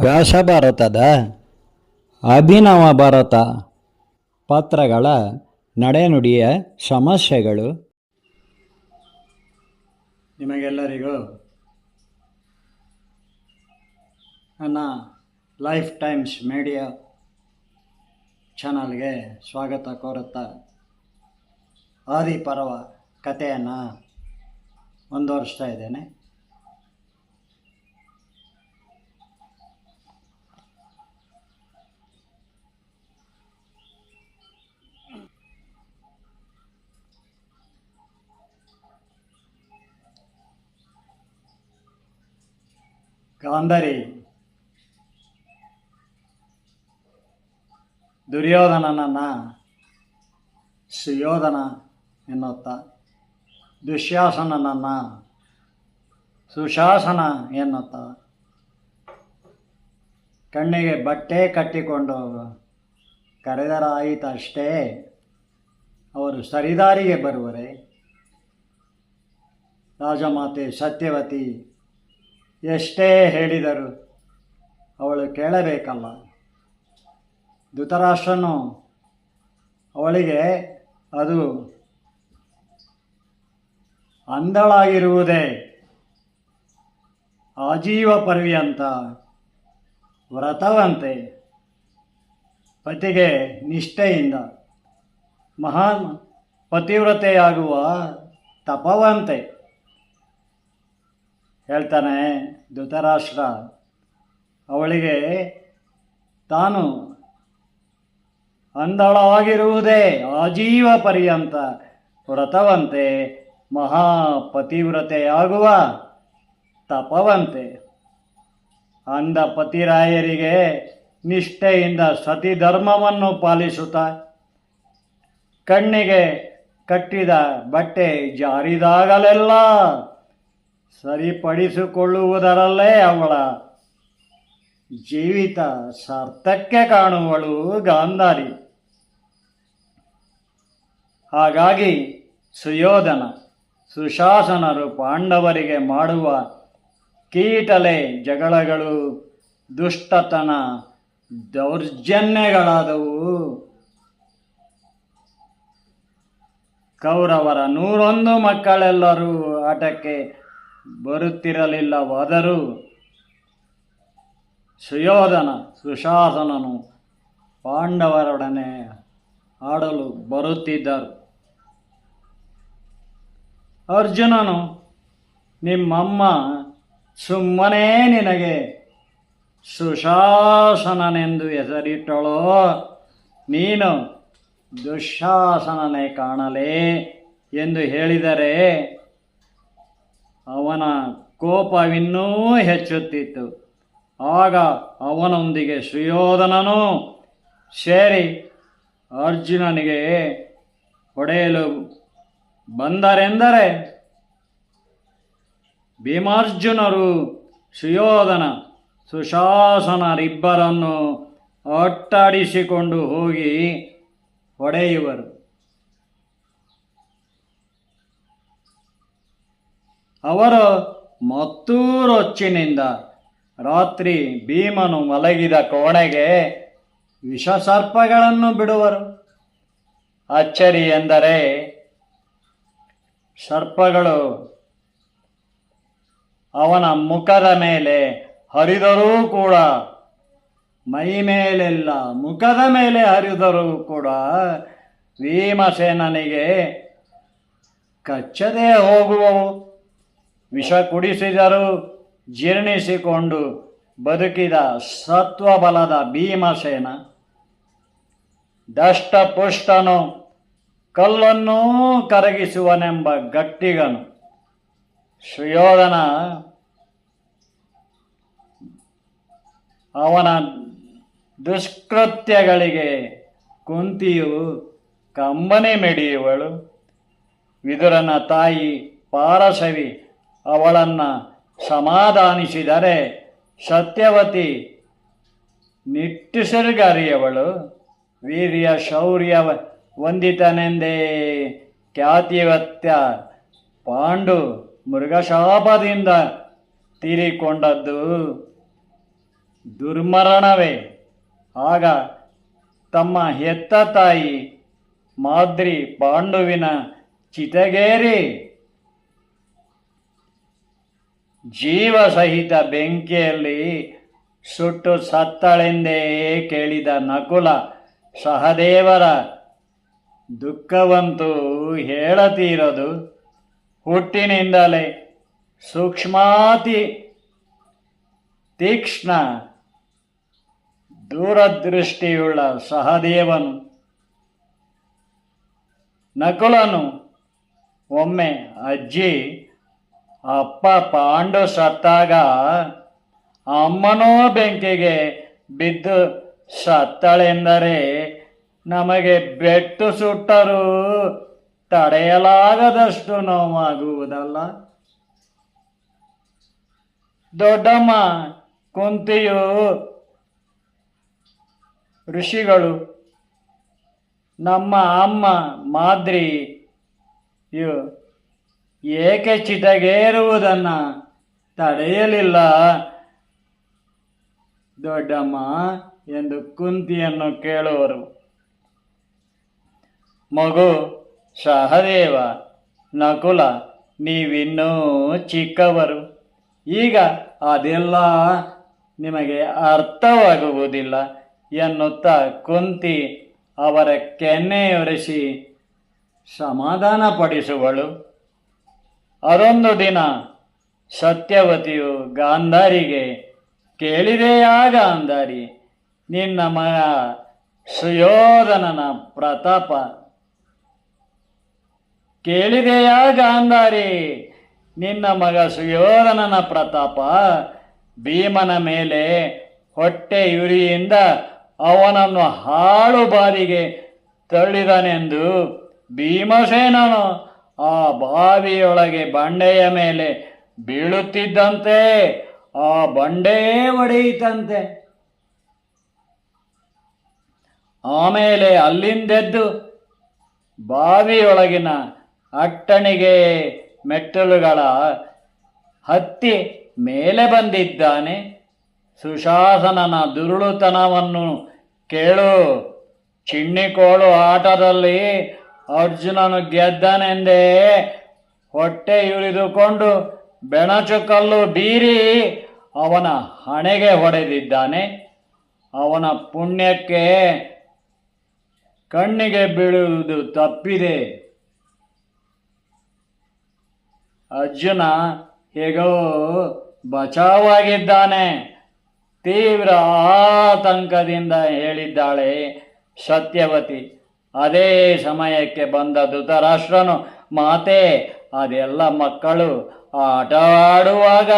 ವ್ಯಾಸ ಭಾರತದ ಅಭಿನವ ಭಾರತ ಪಾತ್ರಗಳ ನಡೆನುಡಿಯ ಸಮಸ್ಯೆಗಳು. ನಿಮಗೆಲ್ಲರಿಗೂ ನನ್ನ ಲೈಫ್ ಟೈಮ್ಸ್ ಮೀಡಿಯಾ ಚಾನಲ್ಗೆ ಸ್ವಾಗತ ಕೋರುತ್ತಾ ಆದಿಪರ್ವ ಕಥೆಯನ್ನು ಮುಂದುವರಿಸ್ತಾ ಇದ್ದೇನೆ. ಗಾಂಧರಿ ದುರ್ಯೋಧನನನ್ನು ಸುಯೋಧನ ಎನ್ನುತ್ತಾ. ದುಶ್ಯಾಸನನನ್ನು ಸುಶಾಸನ ಎನ್ನುತ್ತ. ಕಣ್ಣಿಗೆ ಬಟ್ಟೆ ಕಟ್ಟಿಕೊಂಡು ಕರೆದರಾಯಿತಷ್ಟೇ ಅವರು ಸರಿದಾರಿಗೆ ಬರುವರೆ. ರಾಜಮಾತೆ ಸತ್ಯವತಿ, ಎಷ್ಟೇ ಹೇಳಿದರು ಅವಳು ಕೇಳಬೇಕಲ್ಲ. ಧೃತರಾಷ್ಟ್ರನು ಅವಳಿಗೆ, ಅದು ಅಂದಳಾಗಿರುವುದೇ ಆಜೀವ ಪರ್ಯಂತ ವ್ರತವಂತೆ. ಪತಿಗೆ ನಿಷ್ಠೆಯಿಂದ ಮಹಾನ್ ಪತಿವ್ರತೆಯಾಗುವ ತಪವಂತೆ ಹೇಳ್ತಾನೆ ಧೃತರಾಷ್ಟ್ರ. ಅವಳಿಗೆ ತಾನು ಅಂದಳವಾಗಿರುವುದೇ ಆಜೀವ ಪರ್ಯಂತ ವ್ರತವಂತೆ. ಮಹಾಪತಿವ್ರತೆಯಾಗುವ ತಪವಂತೆ ಅಂದ ಪತಿರಾಯರಿಗೆ ನಿಷ್ಠೆಯಿಂದ ಸತಿ ಧರ್ಮವನ್ನು ಪಾಲಿಸುತ್ತಾ ಕಣ್ಣಿಗೆ ಕಟ್ಟಿದ ಬಟ್ಟೆ ಜಾರಿದಾಗಲೆಲ್ಲ ಸರಿಪಡಿಸಿಕೊಳ್ಳುವುದರಲ್ಲೇ ಅವಳ ಜೀವಿತ ಸಾರ್ಥಕ್ಕೆ ಕಾಣುವಳು ಗಾಂಧಾರಿ. ಹಾಗಾಗಿ ಸುಯೋಧನ ಸುಶಾಸನರು ಪಾಂಡವರಿಗೆ ಮಾಡುವ ಕೀಟಲೆ ಜಗಳಗಳು, ದುಷ್ಟತನ, ದೌರ್ಜನ್ಯಗಳಾದವು. ಕೌರವರ ನೂರೊಂದು ಮಕ್ಕಳೆಲ್ಲರೂ ಆಟಕ್ಕೆ ಬರುತ್ತಿರಲಿಲ್ಲವಾದರೂ ಸುಯೋಧನ, ಸುಶಾಸನನು ಪಾಂಡವರೊಡನೆ ಆಡಲು ಬರುತ್ತಿದ್ದರು. ಅರ್ಜುನನು, ನಿಮ್ಮಮ್ಮ ಸುಮ್ಮನೆ ನಿನಗೆ ಸುಶಾಸನನೆಂದು ಹೆಸರಿಟ್ಟಳೋ. ನೀನು ದುಶಾಸನನೇ ಕಾಣಲೇ ಎಂದು ಹೇಳಿದರೆ ಅವನ ಕೋಪವಿನ್ನೂ ಹೆಚ್ಚುತ್ತಿತ್ತು. ಆಗ ಅವನೊಂದಿಗೆ ಸುಯೋಧನನು ಸೇರಿ ಅರ್ಜುನನಿಗೆ ಹೊಡೆಯಲು ಬಂದರೆಂದರೆ ಭೀಮಾರ್ಜುನರು ಸುಯೋಧನ ಸುಶಾಸನರಿಬ್ಬರನ್ನು ಒಟ್ಟಾಡಿಸಿಕೊಂಡು ಹೋಗಿ ಹೊಡೆಯುವರು. ಅವರು ಮತ್ತೂರೊಚ್ಚಿನಿಂದ ರಾತ್ರಿ ಭೀಮನು ಮಲಗಿದ ಕೋಣೆಗೆ ವಿಷಸರ್ಪಗಳನ್ನು ಬಿಡುವರು. ಅಚ್ಚರಿ ಎಂದರೆ ಸರ್ಪಗಳು ಅವನ ಮುಖದ ಮೇಲೆ ಹರಿದರೂ ಕೂಡ, ಮೈ ಮೇಲೆಲ್ಲ ಮುಖದ ಮೇಲೆ ಹರಿದರೂ ಕೂಡ ಭೀಮಸೇನನಿಗೆ ಕಚ್ಚದೆ ಹೋಗುವವು. ವಿಷ ಕುಡಿಸಿದರೂ ಜೀರ್ಣಿಸಿಕೊಂಡು ಬದುಕಿದ ಸತ್ವಬಲದ ಭೀಮಸೇನ, ದಷ್ಟಪುಷ್ಟನು. ಕಲ್ಲನ್ನೂ ಕರಗಿಸುವನೆಂಬ ಗಟ್ಟಿಗನು. ಸುಯೋಧನ ಅವನ ದುಷ್ಕೃತ್ಯಗಳಿಗೆ ಕುಂತಿಯು ಕಂಬನೆ ಮಿಡಿಯುವಳು. ವಿದುರನ ತಾಯಿ ಪಾರಸವಿ ಅವಳನ್ನು ಸಮಾಧಾನಿಸಿದರೆ ಸತ್ಯವತಿ ನಿಟ್ಟುಸಿರುಗರಿಯವಳು. ವೀರ್ಯ ಶೌರ್ಯ ವಂದಿತನೆಂದೇ ಖ್ಯಾತಿವತ್ಯ ಪಾಂಡು ಮೃಗಶಾಪದಿಂದ ತೀರಿಕೊಂಡದ್ದು. ದುರ್ಮರಣವೇ. ಆಗ ತಮ್ಮ ಹೆತ್ತ ತಾಯಿ ಮಾದ್ರಿ ಪಾಂಡುವಿನ ಚಿತಗೇರಿ. ಜೀವ ಸಹಿತ ಬೆಂಕಿಯಲ್ಲಿ ಸುಟ್ಟು ಸತ್ತಳೆಂದೇ ಕೇಳಿದ ನಕುಲ ಸಹದೇವರ ದುಃಖವಂತೂ ಹೇಳತೀರದು. ಹುಟ್ಟಿನಿಂದಲೇ ಸೂಕ್ಷ್ಮಾತಿ ತೀಕ್ಷ್ಣ ದೂರದೃಷ್ಟಿಯುಳ್ಳ ಸಹದೇವನು. ನಕುಲನು ಒಮ್ಮೆ ಅಜ್ಜಿ, ಅಪ್ಪ ಪಾಂಡು ಸತ್ತಾಗ ಅಮ್ಮನೋ ಬೆಂಕಿಗೆ ಬಿದ್ದು ಸತ್ತಳೆಂದರೆ ನಮಗೆ ಬೆಟ್ಟು ಸುಟ್ಟರೂ ತಡೆಯಲಾಗದಷ್ಟು ನೋವಾಗುವುದಲ್ಲ. ದೊಡ್ಡಮ್ಮ, ಕುಂತಿಯು, ಋಷಿಗಳು, ನಮ್ಮ ಅಮ್ಮ ಮಾದ್ರಿ ಏಕೆ ಚಿತಗೇರುವುದನ್ನ ತಡೆಯಲಿಲ್ಲ? ದೊಡ್ಡಮ್ಮ ಎಂದು ಕುಂತಿಯನ್ನು ಕೇಳುವರು ಮಗು ಸಹದೇವ ನಕುಲ, ನೀವಿನ್ನೂ ಚಿಕ್ಕವರು. ಈಗ ಅದೆಲ್ಲ ನಿಮಗೆ ಅರ್ಥವಾಗುವುದಿಲ್ಲ ಎನ್ನುತ್ತಾ ಕುಂತಿ ಅವರ ಕೆನ್ನೆಯೊರೆಸಿ ಸಮಾಧಾನಪಡಿಸುವಳು. ಅದೊಂದು ದಿನ ಸತ್ಯವತಿಯು ಗಾಂಧಾರಿಗೆ ಕೇಳಿದೆಯಾಗ ಗಾಂಧಾರಿ ನಿನ್ನ ಮಗ ಸುಯೋಧನನ ಪ್ರತಾಪ ಕೇಳಿದೆಯಾ ಗಾಂಧಾರಿ ನಿನ್ನ ಮಗ ಸುಯೋಧನನ ಪ್ರತಾಪ ಭೀಮನ ಮೇಲೆ ಹೊಟ್ಟೆ ಯುರಿಯಿಂದ ಅವನನ್ನು ಹಾಳು ಬಾರಿಗೆ ತಳ್ಳಿದನೆಂದು ಭೀಮಸೇನನು ಆ ಬಾವಿಯೊಳಗೆ ಬಂಡೆಯ ಮೇಲೆ ಬೀಳುತ್ತಿದ್ದಂತೆ, ಆ ಬಂಡೆ ಒಡೆಯಿತಂತೆ. ಆಮೇಲೆ ಅಲ್ಲಿಂದೆದ್ದು ಬಾವಿಯೊಳಗಿನ ಅಟ್ಟಣಿಗೆ ಮೆಟ್ಟಲುಗಳ ಹತ್ತಿ ಮೇಲೆ ಬಂದಿದ್ದಾನೆ. ಸುಶಾಸನನ ದುರುಳುತನವನ್ನು ಕೇಳು. ಚಿಣ್ಣಿಕೋಳು ಆಟದಲ್ಲಿ ಅರ್ಜುನನು ಗೆದ್ದನೆಂದೇ ಹೊಟ್ಟೆ ಉರಿದುಕೊಂಡು ಬೆಣಚುಕಲ್ಲು ಬೀರಿ ಅವನ ಹಣೆಗೆ ಹೊಡೆದಿದ್ದಾನೆ. ಅವನ ಪುಣ್ಯಕ್ಕೆ ಕಣ್ಣಿಗೆ ಬೀಳುವುದು ತಪ್ಪಿದೆ. ಅರ್ಜುನ ಹೇಗೋ ಬಚಾವಾಗಿದ್ದಾನೆ. ತೀವ್ರ ಆತಂಕದಿಂದ ಹೇಳಿದ್ದಾಳೆ ಸತ್ಯವತಿ. ಅದೇ ಸಮಯಕ್ಕೆ ಬಂದ ಧೃತರಾಷ್ಟ್ರನು, ಮಾತೆ, ಅದೆಲ್ಲ ಮಕ್ಕಳು ಆಟ ಆಡುವಾಗ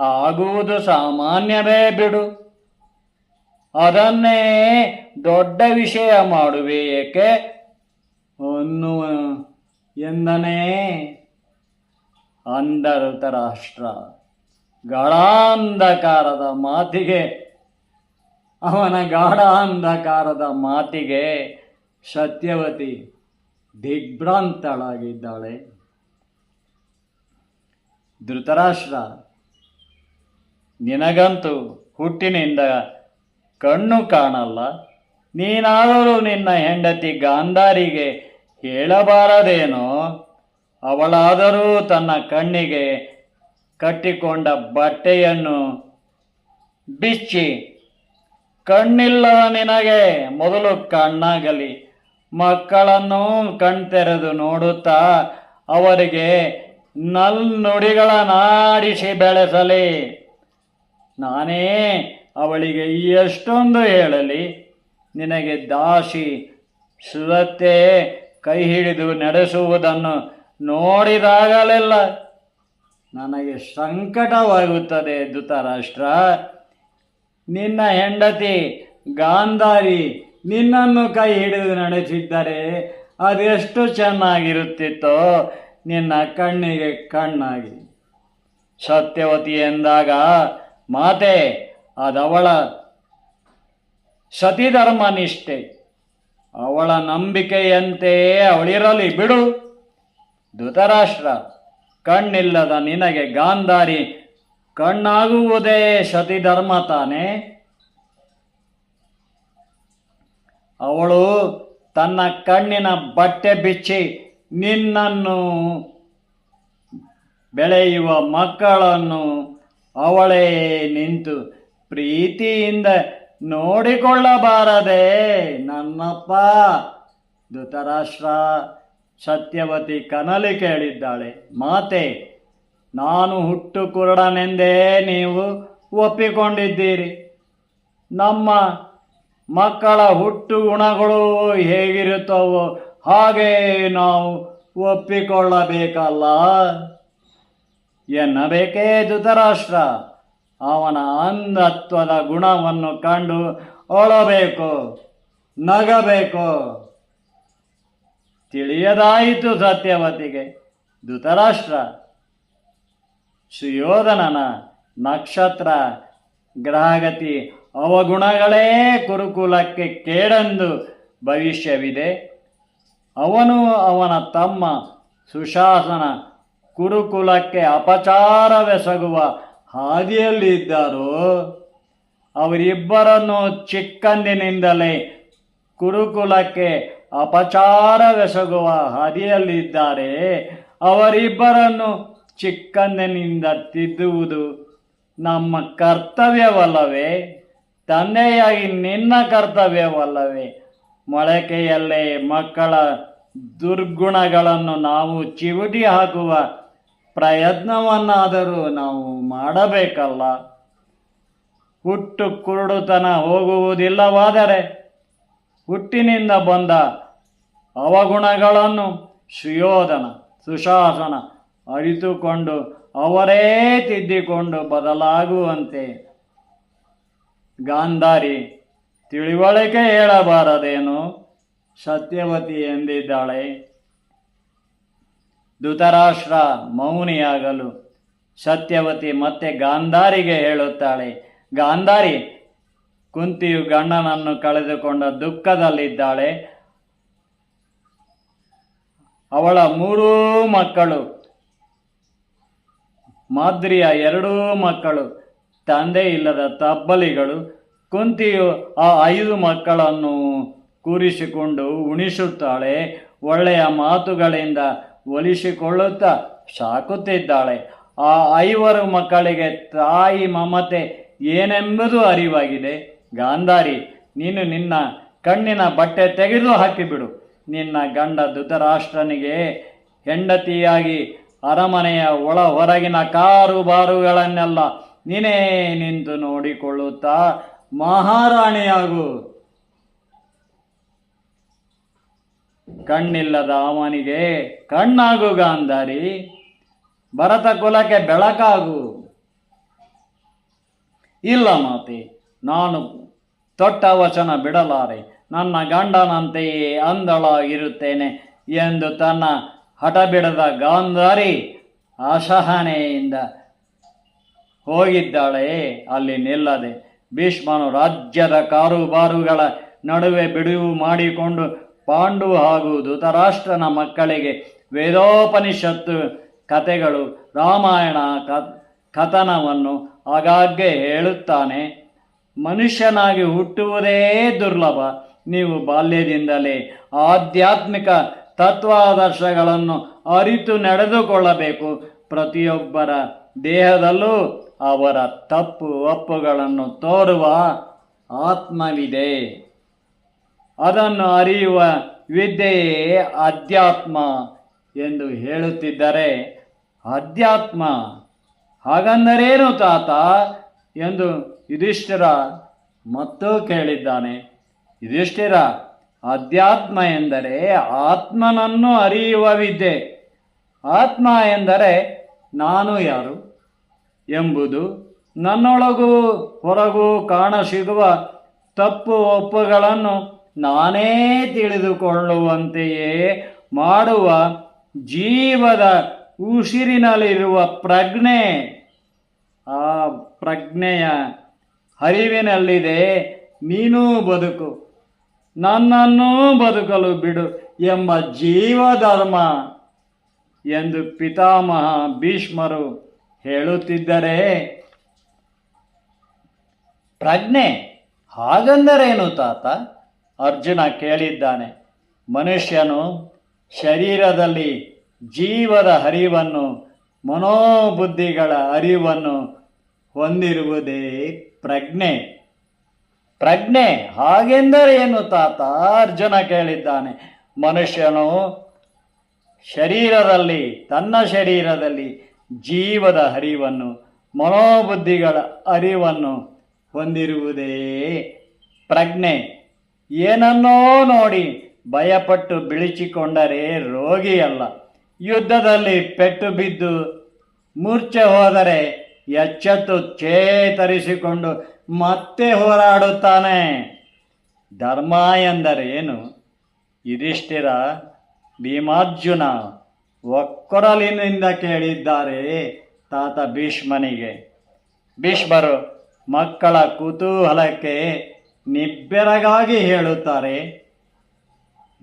ಆಗುವುದು ಸಾಮಾನ್ಯವೇ ಬಿಡು. ಅದನ್ನೇ ದೊಡ್ಡ ವಿಷಯ ಮಾಡುವೆ ಏಕೆ? ಅನ್ನುವ ಎಂದನೇ ಅಂಧಋತ ರಾಷ್ಟ್ರ ಗಾಢಾಂಧಕಾರದ ಮಾತಿಗೆ, ಅವನ ಗಾಢಾಂಧಕಾರದ ಮಾತಿಗೆ ಸತ್ಯವತಿ ದಿಗ್ಭ್ರಾಂತಳಾಗಿದ್ದಾಳೆ. ಧೃತರಾಷ್ಟ್ರ, ನಿನಗಂತೂ ಹುಟ್ಟಿನಿಂದ ಕಣ್ಣು ಕಾಣಲ್ಲ. ನೀನಾದರೂ ನಿನ್ನ ಹೆಂಡತಿ ಗಾಂಧಾರಿಗೆ ಹೇಳಬಾರದೇನೋ? ಅವಳಾದರೂ ತನ್ನ ಕಣ್ಣಿಗೆ ಕಟ್ಟಿಕೊಂಡ ಬಟ್ಟೆಯನ್ನು ಬಿಚ್ಚಿ ಕಣ್ಣಿಲ್ಲ ನಿನಗೆ ಮೊದಲು ಕಣ್ಣಾಗಲಿ. ಮಕ್ಕಳನ್ನು ಕಣ್ತೆರೆದು ನೋಡುತ್ತಾ ಅವರಿಗೆ ನಲ್ನುಡಿಗಳನ್ನಾಡಿಸಿ ಬೆಳೆಸಲಿ. ನಾನೇ ಅವಳಿಗೆ ಎಷ್ಟೊಂದು ಹೇಳಲಿ. ನಿನಗೆ ದಾಸಿ ಸುರತೆ ಕೈ ಹಿಡಿದು ನಡೆಸುವುದನ್ನು ನೋಡಿದಾಗಲೆಲ್ಲ ನನಗೆ ಸಂಕಟವಾಗುತ್ತದೆ, ಧೃತರಾಷ್ಟ್ರ. ನಿನ್ನ ಹೆಂಡತಿ ಗಾಂಧಾರಿ ನಿನ್ನನ್ನು ಕೈ ಹಿಡಿದು ನಡೆಸಿದ್ದರೆ ಅದೆಷ್ಟು ಚೆನ್ನಾಗಿರುತ್ತಿತ್ತೋ, ನಿನ್ನ ಕಣ್ಣಿಗೆ ಕಣ್ಣಾಗಿ. ಸತ್ಯವತಿ ಎಂದಾಗ, ಮಾತೆ, ಅದವಳ ಸತಿಧರ್ಮ ನಿಷ್ಠೆ ಅವಳ ನಂಬಿಕೆಯಂತೆ ಅವಳಿರಲಿ, ಬಿಡು. ಧೃತರಾಷ್ಟ್ರ, ಕಣ್ಣಿಲ್ಲದ ನಿನಗೆ ಗಾಂಧಾರಿ, ಕಣ್ಣಾಗುವುದೇ ಸತಿಧರ್ಮ ತಾನೆ. ಅವಳು ತನ್ನ ಕಣ್ಣಿನ ಬಟ್ಟೆ ಬಿಚ್ಚಿ ನಿನ್ನನ್ನು ಬೆಳೆಯುವ ಮಕ್ಕಳನ್ನು ಅವಳೇ ನಿಂತು ಪ್ರೀತಿಯಿಂದ ನೋಡಿಕೊಳ್ಳಬಾರದೆ ನನ್ನಪ್ಪ. ಧೃತರಾಷ್ಟ್ರ ಸತ್ಯವತಿ ಕನಲಿ ಕೇಳಿದ್ದಾಳೆ, ಮಾತೆ, ನಾನು ಹುಟ್ಟು ಕುರುಡನೆಂದೇ ನೀವು ಒಪ್ಪಿಕೊಂಡಿದ್ದೀರಿ. ನಮ್ಮ ಮಕ್ಕಳ ಹುಟ್ಟು ಗುಣಗಳು ಹೇಗಿರುತ್ತವೋ ಹಾಗೆ ನಾವು ಒಪ್ಪಿಕೊಳ್ಳಬೇಕಲ್ಲ? ಎನ್ನಬೇಕೇ ಧೃತರಾಷ್ಟ್ರ, ಅವನ ಅಂಧತ್ವದ ಗುಣವನ್ನು ಕಂಡು ಅಳಬೇಕು, ನಗಬೇಕು. ತಿಳಿಯದಾಯಿತು ಸತ್ಯವತಿಗೆ. ಧೃತರಾಷ್ಟ್ರ, ಸುಯೋಧನನ ನಕ್ಷತ್ರ, ಗ್ರಹಗತಿ ಅವಗುಣಗಳೇ ಕುರುಕುಲಕ್ಕೆ ಕೇಡೆಂದು ಭವಿಷ್ಯವಿದೆ. ಅವನು ಅವನ ತಮ್ಮ ಸುಶಾಸನ ಕುರುಕುಲಕ್ಕೆ ಅಪಚಾರವೆಸಗುವ ಹಾದಿಯಲ್ಲಿದ್ದರೂ ಅವರಿಬ್ಬರನ್ನು ಚಿಕ್ಕಂದಿನಿಂದಲೇ ಕುರುಕುಲಕ್ಕೆ ಅಪಚಾರವೆಸಗುವ ಹರಿಯಲ್ಲಿದ್ದಾರೆ ಅವರಿಬ್ಬರನ್ನು ಚಿಕ್ಕಂದಿನಿಂದ ತಿದ್ದುವುದು ನಮ್ಮ ಕರ್ತವ್ಯವಲ್ಲವೇ? ತಂದೆಯಾಗಿ ನಿನ್ನ ಕರ್ತವ್ಯವಲ್ಲವೇ? ಮೊಳಕೆಯಲ್ಲೇ ಮಕ್ಕಳ ದುರ್ಗುಣಗಳನ್ನು ನಾವು ಚಿವುಟಿ ಹಾಕುವ ಪ್ರಯತ್ನವನ್ನಾದರೂ ನಾವು ಮಾಡಬೇಕಲ್ಲ. ಹುಟ್ಟು ಕುರುಡುತನ ಹೋಗುವುದಿಲ್ಲವಾದರೆ ಹುಟ್ಟಿನಿಂದ ಬಂದ ಅವಗುಣಗಳನ್ನು ಸುಯೋಧನ, ಸುಶಾಸನ ಅರಿತುಕೊಂಡು ಅವರೇ ತಿದ್ದಿಕೊಂಡು ಬದಲಾಗುವಂತೆ. ಗಾಂಧಾರಿ, ತಿಳಿವಳಿಕೆ ಹೇಳಬಾರದೇನು? ಸತ್ಯವತಿ ಎಂದಿದ್ದಾಳೆ? ಧೃತರಾಷ್ಟ್ರ ಮೌನಿಯಾಗಲು ಸತ್ಯವತಿ ಮತ್ತೆ ಗಾಂಧಾರಿಗೆ ಹೇಳುತ್ತಾಳೆ. ಗಾಂಧಾರಿ ಕುಂತಿಯು ಗಂಡನನ್ನು ಕಳೆದುಕೊಂಡ ದುಃಖದಲ್ಲಿದ್ದಾಳೆ. ಅವಳ ಮೂರೂ ಮಕ್ಕಳು, ಮಾದ್ರಿಯ ಎರಡೂ ಮಕ್ಕಳು, ತಂದೆ ಇಲ್ಲದ ತಬ್ಬಲಿಗಳು. ಕುಂತಿಯು ಆ ಐದು ಮಕ್ಕಳನ್ನು ಕೂರಿಸಿಕೊಂಡು ಉಣಿಸುತ್ತಾಳೆ, ಒಳ್ಳೆಯ ಮಾತುಗಳಿಂದ ಒಲಿಸಿಕೊಳ್ಳುತ್ತಾ ಸಾಕುತ್ತಿದ್ದಾಳೆ. ಆ ಐವರು ಮಕ್ಕಳಿಗೆ ತಾಯಿ ಮಮತೆ ಏನೆಂಬುದು ಅರಿವಾಗಿದೆ. ಗಾಂಧಾರಿ, ನೀನು ನಿನ್ನ ಕಣ್ಣಿನ ಬಟ್ಟೆ ತೆಗೆದು ಹಾಕಿಬಿಡು. ನಿನ್ನ ಗಂಡ ಧೃತರಾಷ್ಟ್ರನಿಗೆ ಹೆಂಡತಿಯಾಗಿ ಅರಮನೆಯ ಒಳ ಹೊರಗಿನ ಕಾರುಬಾರುಗಳನ್ನೆಲ್ಲ ನೀನೇ ನಿಂತು ನೋಡಿಕೊಳ್ಳುತ್ತಾ ಮಹಾರಾಣಿಯಾಗು. ಕಣ್ಣಿಲ್ಲದ ಅವನಿಗೆ ಕಣ್ಣಾಗು ಗಾಂಧಾರಿ ಭರತ ಕುಲಕ್ಕೆ ಬೆಳಕಾಗು. ಇಲ್ಲ ಮಾತೆ ನಾನು ತೊಟ್ಟ ವಚನ ಬಿಡಲಾರೆ, ನನ್ನ ಗಂಡನಂತೆಯೇ ಅಂದಳಾಗಿರುತ್ತೇನೆ ಎಂದು ತನ್ನ ಹಠ ಬಿಡದ ಗಾಂಧಾರಿ ಅಸಹನೆಯಿಂದ ಹೋಗಿದ್ದಾಳೆ. ಅಲ್ಲಿ ನಿಲ್ಲದೆ ಭೀಷ್ಮನು ರಾಜ್ಯದ ಕಾರುಬಾರುಗಳ ನಡುವೆ ಬಿಡುವು ಮಾಡಿಕೊಂಡು ಪಾಂಡು ಹಾಗೂ ಧೃತರಾಷ್ಟ್ರನ ಮಕ್ಕಳಿಗೆ ವೇದೋಪನಿಷತ್ತು ಕಥೆಗಳು ರಾಮಾಯಣ ಕಥನವನ್ನು ಆಗಾಗ್ಗೆ ಹೇಳುತ್ತಾನೆ. ಮನುಷ್ಯನಾಗಿ ಹುಟ್ಟುವುದೇ ದುರ್ಲಭ. ನೀವು ಬಾಲ್ಯದಿಂದಲೇ ಆಧ್ಯಾತ್ಮಿಕ ತತ್ವಾದರ್ಶಗಳನ್ನು ಅರಿತು ನಡೆದುಕೊಳ್ಳಬೇಕು. ಪ್ರತಿಯೊಬ್ಬರ ದೇಹದಲ್ಲೂ ಅವರ ತಪ್ಪು ಒಪ್ಪುಗಳನ್ನು ತೋರುವ ಆತ್ಮವಿದೆ. ಅದನ್ನು ಅರಿಯುವ ವಿದ್ಯೆಯೇ ಅಧ್ಯಾತ್ಮ ಎಂದು ಹೇಳುತ್ತಿದ್ದರೆ ಅಧ್ಯಾತ್ಮ ಹಾಗಂದರೇನು ತಾತ ಎಂದು ಯುಧಿಷ್ಠಿರ ಮತ್ತೂ ಕೇಳಿದ್ದಾನೆ, ಯುಧಿಷ್ಠಿರ, ಅಧ್ಯಾತ್ಮ ಎಂದರೆ ಆತ್ಮನನ್ನು ಅರಿಯುವ ವಿದ್ಯೆ. ಆತ್ಮ ಎಂದರೆ ನಾನು ಯಾರು ಎಂಬುದು ನನ್ನೊಳಗೂ ಹೊರಗೂ ಕಾಣಸಿಗುವ ತಪ್ಪು ಒಪ್ಪುಗಳನ್ನು ನಾನೇ ತಿಳಿದುಕೊಳ್ಳುವಂತೆಯೇ ಮಾಡುವ ಜೀವದ ಉಸಿರಿನಲ್ಲಿರುವ ಪ್ರಜ್ಞೆ. ಆ ಪ್ರಜ್ಞೆಯ ಹರಿವಿನಲ್ಲಿದೆ, ನೀನೂ ಬದುಕು. ನನ್ನನ್ನು ಬದುಕಲು ಬಿಡು ಎಂಬ ಜೀವಧರ್ಮ ಎಂದು ಪಿತಾಮಹ ಭೀಷ್ಮರು ಹೇಳುತ್ತಿದ್ದರೆ. ಪ್ರಜ್ಞೆ, ಹಾಗಂದರೇನು ತಾತ? ಅರ್ಜುನ ಕೇಳಿದ್ದಾನೆ. ಮನುಷ್ಯನು ಶರೀರದಲ್ಲಿ ಜೀವದ ಹರಿವನ್ನು, ಮನೋಬುದ್ಧಿಗಳ ಅರಿವನ್ನು ಹೊಂದಿರುವುದೇ ಪ್ರಜ್ಞೆ. ಪ್ರಜ್ಞೆ ಹಾಗೆಂದರೆ ಏನು ತಾತ? ಅರ್ಜುನ ಕೇಳಿದ್ದಾನೆ. ಮನುಷ್ಯನು ಶರೀರದಲ್ಲಿ, ತನ್ನ ಶರೀರದಲ್ಲಿ ಜೀವದ ಹರಿವನ್ನು, ಮನೋಬುದ್ಧಿಗಳ ಅರಿವನ್ನು ಹೊಂದಿರುವುದೇ ಪ್ರಜ್ಞೆ. ಏನನ್ನೋ ನೋಡಿ ಭಯಪಟ್ಟು ಬಿಳಿಚಿಕೊಂಡರೆ ರೋಗಿಯಲ್ಲ. ಯುದ್ಧದಲ್ಲಿ ಪೆಟ್ಟು ಬಿದ್ದು ಮೂರ್ಛೆ ಹೋದರೆ ಎಚ್ಚೆತ್ತು ಚೇತರಿಸಿಕೊಂಡು ಮತ್ತೆ ಹೋರಾಡುತ್ತಾನೆ. ಧರ್ಮ ಎಂದರೇನು ಯುಧಿಷ್ಠಿರ, ಭೀಮಾರ್ಜುನ ಒಕ್ಕೊರಲಿನಿಂದ ಕೇಳಿದ್ದಾರೆ ತಾತ ಭೀಷ್ಮನಿಗೆ. ಭೀಷ್ಮರು ಮಕ್ಕಳ ಕುತೂಹಲಕ್ಕೆ ನಿಬ್ಬೆರಗಾಗಿ ಹೇಳುತ್ತಾರೆ,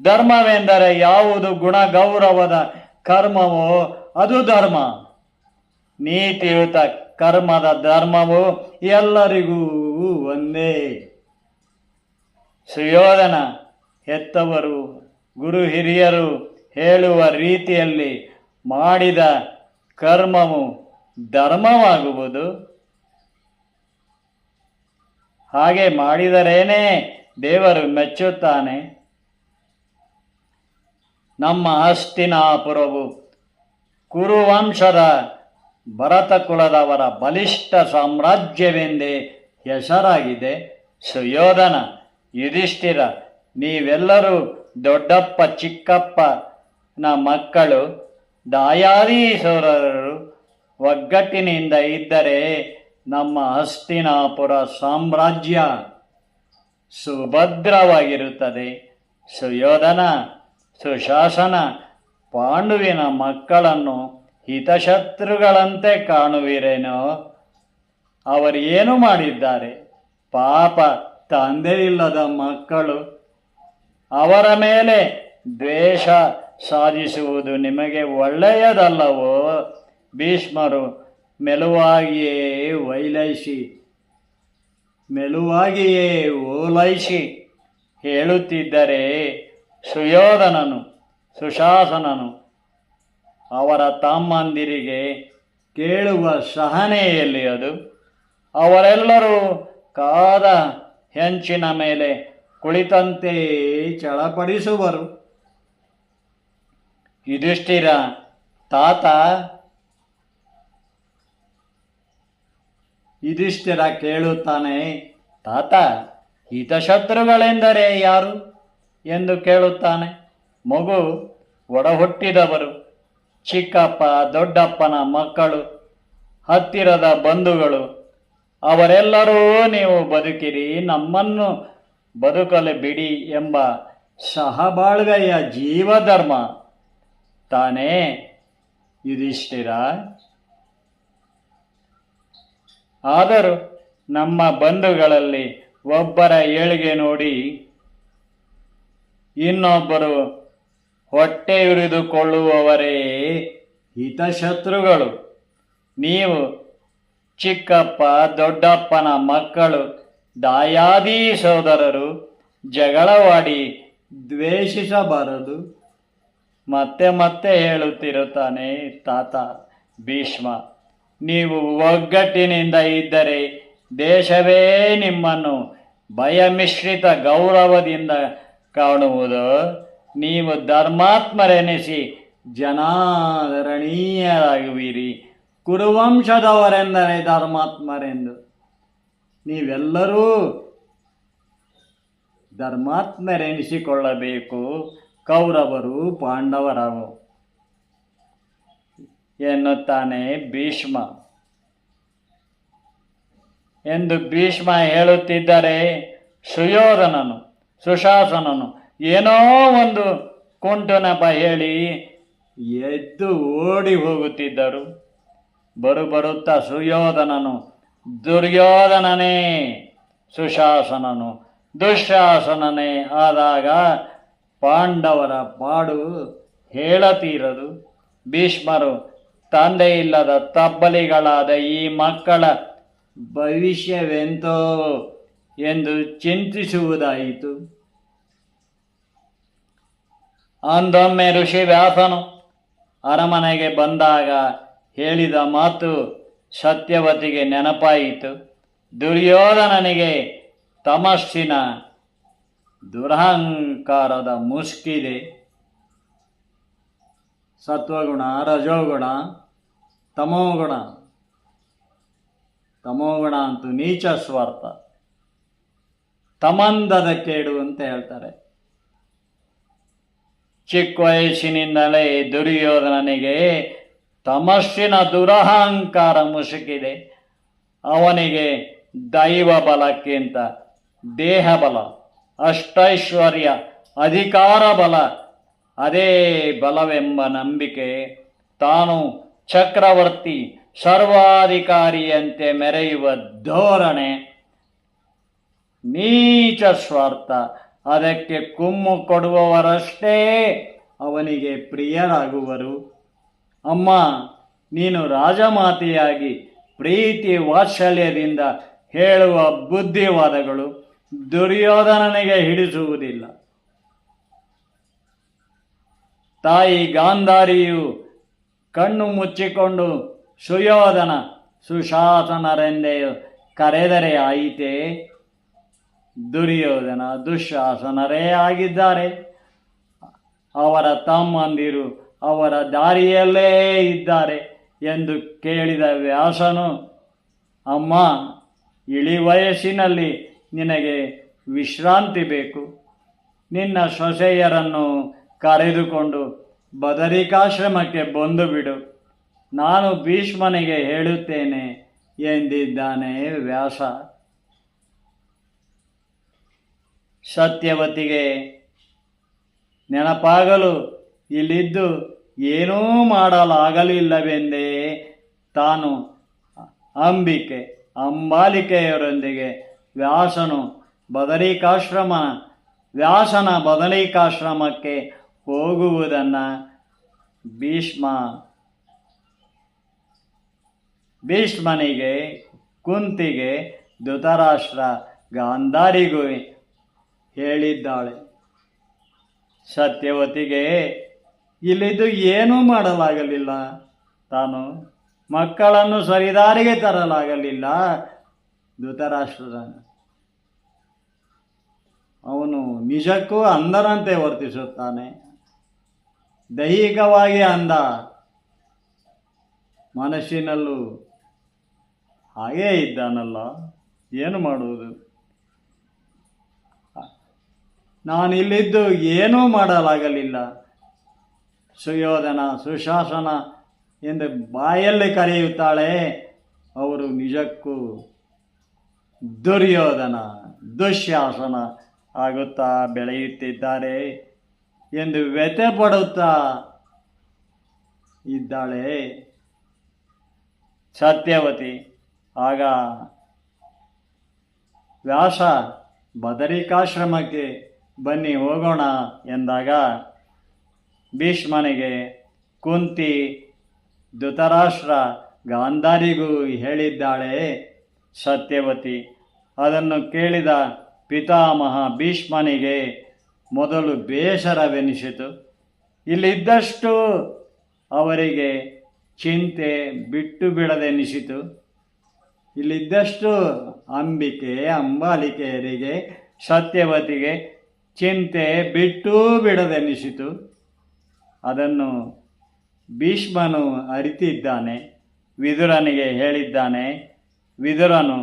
ಧರ್ಮವೆಂದರೆ ಯಾವುದು ಗುಣ ಗೌರವದ ಕರ್ಮವೋ ಅದು ಧರ್ಮ. ನೀತಿಯುತ ಕರ್ಮದ ಧರ್ಮವು ಎಲ್ಲರಿಗೂ ಒಂದೇ. ಸುಯೋಧನ ಹೆತ್ತವರು, ಗುರು ಹಿರಿಯರು ಹೇಳುವ ರೀತಿಯಲ್ಲಿ ಮಾಡಿದ ಕರ್ಮವು ಧರ್ಮವಾಗುವುದು. ಹಾಗೆ ಮಾಡಿದರೇನೇ ದೇವರು ಮೆಚ್ಚುತ್ತಾನೆ. ನಮ್ಮ ಹಸ್ತಿನಾಪುರವು ಕುರುವಂಶದ ಭರತ ಕುಲದವರ ಬಲಿಷ್ಠ ಸಾಮ್ರಾಜ್ಯವೆಂದೇ ಹೆಸರಾಗಿದೆ. ಸುಯೋಧನ, ಯುಧಿಷ್ಠಿರ, ನೀವೆಲ್ಲರೂ ದೊಡ್ಡಪ್ಪ, ಚಿಕ್ಕಪ್ಪನ ಮಕ್ಕಳು ದಾಯಾದಿ ಸೋದರರು ಒಗ್ಗಟ್ಟಿನಿಂದ ಇದ್ದರೆ ನಮ್ಮ ಹಸ್ತಿನಾಪುರ ಸಾಮ್ರಾಜ್ಯ ಸುಭದ್ರವಾಗಿರುತ್ತದೆ. ಸುಯೋಧನ, ಸುಶಾಸನ, ಪಾಂಡುವಿನ ಮಕ್ಕಳನ್ನು ಹಿತಶತ್ರುಗಳಂತೆ ಕಾಣುವಿರೇನೋ? ಅವರು ಏನು ಮಾಡಿದ್ದಾರೆ? ಪಾಪ ತಂದೆ ಇಲ್ಲದ ಮಕ್ಕಳು. ಅವರ ಮೇಲೆ ದ್ವೇಷ ಸಾಧಿಸುವುದು ನಿಮಗೆ ಒಳ್ಳೆಯದಲ್ಲವೋ? ಭೀಷ್ಮರು ಮೆಲುವಾಗಿಯೇ ವೈಲೈಸಿ ಮೆಲುವಾಗಿಯೇ ಓಲೈಸಿ ಹೇಳುತ್ತಿದ್ದರೆ ಸುಯೋಧನನು, ಸುಶಾಸನನು ಅವರ ತಮ್ಮಂದಿರಿಗೆ ಕೇಳುವ ಸಹನೆಯಲ್ಲಿ ಅದು? ಅವರೆಲ್ಲರೂ ಕಾದ ಹೆಂಚಿನ ಮೇಲೆ ಕುಳಿತಂತೆ ಚಳಪಡಿಸುವರು. ಯುಧಿಷ್ಠಿರ, ತಾತ, ಯುಧಿಷ್ಠಿರ ಕೇಳುತ್ತಾನೆ, ತಾತ ಹಿತಶತ್ರುಗಳೆಂದರೆ ಯಾರು? ಎಂದು ಕೇಳುತ್ತಾನೆ. ಮಗು ಒಡಹುಟ್ಟಿದವರು. ಚಿಕ್ಕಪ್ಪ, ದೊಡ್ಡಪ್ಪನ ಮಕ್ಕಳು, ಹತ್ತಿರದ ಬಂಧುಗಳು, ಅವರೆಲ್ಲರೂ ನೀವು ಬದುಕಿರಿ, ನಮ್ಮನ್ನು ಬದುಕಲು ಬಿಡಿ ಎಂಬ ಸಹಬಾಳ್ವೆಯ ಜೀವಧರ್ಮ. ತಾನೇ ಯುಧಿಷ್ಠಿರ. ಆದರೂ ನಮ್ಮ ಬಂಧುಗಳಲ್ಲಿ ಒಬ್ಬರ ಏಳಿಗೆ ನೋಡಿ, ಇನ್ನೊಬ್ಬರು ಹೊಟ್ಟೆ ಉರಿದುಕೊಳ್ಳುವವರೇ, ಹಿತಶತ್ರುಗಳು. ನೀವು ಚಿಕ್ಕಪ್ಪ, ದೊಡ್ಡಪ್ಪನ ಮಕ್ಕಳು, ದಾಯಾದಿ ಸೋದರರು, ಜಗಳವಾಡಿ ದ್ವೇಷಿಸಬಾರದು. ಮತ್ತೆ ಮತ್ತೆ ಹೇಳುತ್ತಿರುತ್ತಾನೆ ತಾತ ಭೀಷ್ಮ. ನೀವು ಒಗ್ಗಟ್ಟಿನಿಂದ ಇದ್ದರೆ ದೇಶವೇ ನಿಮ್ಮನ್ನು ಭಯಮಿಶ್ರಿತ ಗೌರವದಿಂದ ಕಾಣುವುದು. ನೀವು ಧರ್ಮಾತ್ಮರೆನಿಸಿ ಜನಾದರಣೀಯರಾಗುವಿರಿ. ಕುರುವಂಶದವರೆಂದರೆ ಧರ್ಮಾತ್ಮರೆಂದು. ನೀವೆಲ್ಲರೂ ಧರ್ಮಾತ್ಮರೆನಿಸಿಕೊಳ್ಳಬೇಕು. ಕೌರವರು ಪಾಂಡವರವು ಎನ್ನುತ್ತಾನೆ ಭೀಷ್ಮ. ಎಂದು ಭೀಷ್ಮ ಹೇಳುತ್ತಿದ್ದರೆ ಸುಯೋಧನನು, ಸುಶಾಸನನು ಏನೋ ಒಂದು ಕುಂಟನಪ ನೆಪ ಹೇಳಿ ಎದ್ದು ಓಡಿ ಹೋಗುತ್ತಿದ್ದರು. ಬರು ಬರುತ್ತಾ ಸುಯೋಧನನು ದುರ್ಯೋಧನನೇ, ಸುಶಾಸನನು, ದುಶಾಸನನೇ ಆದಾಗ ಪಾಂಡವರ ಪಾಡು ಹೇಳತೀರದು. ಭೀಷ್ಮರು ತಂದೆ ಇಲ್ಲದ ತಬ್ಬಲಿಗಳಾದ ಈ ಮಕ್ಕಳ ಭವಿಷ್ಯವೆಂತೋ? ಎಂದು ಚಿಂತಿಸುವುದಾಯಿತು. ಅಂದೊಮ್ಮೆ ಋಷಿ ವ್ಯಾಸನು ಅರಮನೆಗೆ ಬಂದಾಗ ಹೇಳಿದ ಮಾತು ಸತ್ಯವತಿಗೆ ನೆನಪಾಯಿತು. ದುರ್ಯೋಧನನಿಗೆ ತಮಸ್ಸಿನ ದುರಹಂಕಾರದ ಮುಸ್ಕಿದೆ ಸತ್ವಗುಣ, ರಜೋಗುಣ, ತಮೋಗುಣ. ತಮೋಗುಣ ಅಂತೂ ನೀಚ ಸ್ವಾರ್ಥ. ತಮಂದದ ಕೇಡು ಅಂತ ಹೇಳ್ತಾರೆ. ಚಿಕ್ಕ ವಯಸ್ಸಿನಿಂದಲೇ ದುರ್ಯೋಧನನಿಗೆ ತಮಸ್ಸಿನ ದುರಹಂಕಾರ ಮುಸುಕಿದೆ. ಅವನಿಗೆ ದೈವ ಬಲಕ್ಕಿಂತ ದೇಹ ಬಲ, ಅಷ್ಟೈಶ್ವರ್ಯ, ಅಧಿಕಾರ ಬಲ, ಅದೇ ಬಲವೆಂಬ ನಂಬಿಕೆ ತಾನು ಚಕ್ರವರ್ತಿ, ಸರ್ವಾಧಿಕಾರಿಯಂತೆ ಮೆರೆಯುವ ಧೋರಣೆ, ನೀಚ ಸ್ವಾರ್ಥ ಅದಕ್ಕೆ ಕುಮ್ಮು ಕೊಡುವವರಷ್ಟೇ ಅವನಿಗೆ ಪ್ರಿಯರಾಗುವರು. ಅಮ್ಮ, ನೀನು ರಾಜಮಾತೆಯಾಗಿ ಪ್ರೀತಿ ವಾತ್ಸಲ್ಯದಿಂದ ಹೇಳುವ ಬುದ್ಧಿವಾದಗಳು ದುರ್ಯೋಧನನಿಗೆ ಹಿಡಿಸುವುದಿಲ್ಲ. ತಾಯಿ ಗಾಂಧಾರಿಯು ಕಣ್ಣು ಮುಚ್ಚಿಕೊಂಡು, ಸುಯೋಧನ, ಸುಶಾಸನರೆಂದೇ ಕರೆದರೆ ಆಯಿತೇ? ದುರ್ಯೋಧನ, ದುಶಾಸನರೇ ಆಗಿದ್ದಾರೆ. ಅವರ ತಮ್ಮಂದಿರು ಅವರ ದಾರಿಯಲ್ಲೇ ಇದ್ದಾರೆ ಎಂದು ಕೇಳಿದ ವ್ಯಾಸನು, ಅಮ್ಮ, ಇಳಿ ವಯಸ್ಸಿನಲ್ಲಿ ನಿನಗೆ ವಿಶ್ರಾಂತಿ ಬೇಕು. ನಿನ್ನ ಸೊಸೆಯರನ್ನು ಕರೆದುಕೊಂಡು ಬದರಿಕಾಶ್ರಮಕ್ಕೆ ಬಂದು ಬಿಡು ನಾನು ಭೀಷ್ಮನಿಗೆ ಹೇಳುತ್ತೇನೆ, ಎಂದಿದ್ದಾನೆ ವ್ಯಾಸ. ಸತ್ಯವತಿಗೆ ನೆನಪಾಗಲು ಇಲ್ಲಿದ್ದು ಏನೂ ಮಾಡಲಾಗಲಿಲ್ಲವೆಂದೇ ತಾನು ಅಂಬಿಕೆ ಅಂಬಾಲಿಕೆಯರೊಂದಿಗೆ ವ್ಯಾಸನು ಬದರಿಕಾಶ್ರಮ ವ್ಯಾಸನ ಬದರಿಕಾಶ್ರಮಕ್ಕೆ ಹೋಗುವುದನ್ನು ಭೀಷ್ಮ ಭೀಷ್ಮನಿಗೆ ಕುಂತಿಗೆ ಧೃತರಾಷ್ಟ್ರ ಗಾಂಧಾರಿಗೂ ಹೇಳಿದ್ದಾಳೆ. ಸತ್ಯವತಿಗೆ, ಇಲ್ಲಿದ್ದು ಏನೂ ಮಾಡಲಾಗಲಿಲ್ಲ. ತಾನು ಮಕ್ಕಳನ್ನು ಸರಿದಾರಿಗೆ ತರಲಾಗಲಿಲ್ಲ. ಧೃತರಾಷ್ಟ್ರದ ಅವನು ನಿಜಕ್ಕೂ ಅಂಧರಂತೆ ವರ್ತಿಸುತ್ತಾನೆ. ದೈಹಿಕವಾಗಿ ಅಂದ ಮನಸ್ಸಿನಲ್ಲೂ ಹಾಗೇ ಇದ್ದಾನಲ್ಲ. ಏನು ಮಾಡುವುದು? ನಾನಿಲ್ಲಿದ್ದು ಏನೂ ಮಾಡಲಾಗಲಿಲ್ಲ. ಸುಯೋಧನ, ಸುಶಾಸನ ಎಂದು ಬಾಯಲ್ಲಿ ಕರೆಯುತ್ತಾಳೆ. ಅವರು ನಿಜಕ್ಕೂ ದುರ್ಯೋಧನ ದುಶ್ಯಾಸನ ಆಗುತ್ತಾ ಬೆಳೆಯುತ್ತಿದ್ದಾರೆ ಎಂದು ವ್ಯಥೆ ಪಡುತ್ತಾ ಇದ್ದಾಳೆ. ಸತ್ಯವತಿ, ಆಗ ವ್ಯಾಸ ಬದರಿಕಾಶ್ರಮಕ್ಕೆ ಬನ್ನಿ ಹೋಗೋಣ ಎಂದಾಗ ಭೀಷ್ಮನಿಗೆ ಕುಂತಿ ಧೃತರಾಷ್ಟ್ರ ಗಾಂಧಾರಿಗೂ ಹೇಳಿದ್ದಾಳೆ, ಸತ್ಯವತಿ, ಅದನ್ನು ಕೇಳಿದ ಪಿತಾಮಹ ಭೀಷ್ಮನಿಗೆ ಮೊದಲು ಬೇಸರವೆನಿಸಿತು. ಇಲ್ಲಿದ್ದಷ್ಟು ಅವರಿಗೆ ಚಿಂತೆ ಬಿಟ್ಟು ಬಿಡದೆನಿಸಿತು ಇಲ್ಲಿದ್ದಷ್ಟು ಅಂಬಿಕೆ, ಅಂಬಾಲಿಕೆಯರಿಗೆ, ಸತ್ಯವತಿಗೆ ಚಿಂತೆ ಬಿಟ್ಟೂ ಬಿಡದೆನಿಸಿತು. ಅದನ್ನು ಭೀಷ್ಮನು ಅರಿತಿದ್ದಾನೆ, ವಿದುರನಿಗೆ ಹೇಳಿದ್ದಾನೆ, ವಿದುರನು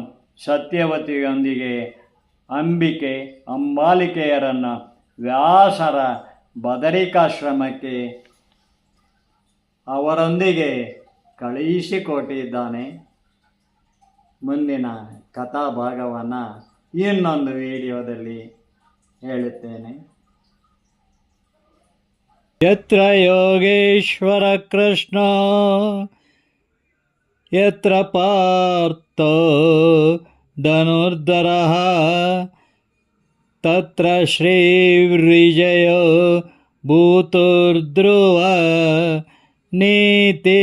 ಸತ್ಯವತಿಯೊಂದಿಗೆ ಅಂಬಿಕೆ, ಅಂಬಾಲಿಕೆಯರನ್ನು ವ್ಯಾಸರ ಬದರಿಕಾಶ್ರಮಕ್ಕೆ ಅವರೊಂದಿಗೆ ಕಳುಹಿಸಿಕೊಟ್ಟಿದ್ದಾನೆ. ಮುಂದಿನ ಕಥಾಭಾಗವನ್ನು ಇನ್ನೊಂದು ವಿಡಿಯೋದಲ್ಲಿ ಹೇಳುತ್ತೇನೆ. ಯತ್ರ ಯೋಗೇಶ್ವರ ಕೃಷ್ಣ ಯತ್ರ ಪಾರ್ಥೋ ಧನುರ್ಧರ ತತ್ರ ಶ್ರೀವಿಜಯ ಭೂತುರ್ಧ್ರುವ ನೀತಿರ್ಮತಿರ್ಮಮ.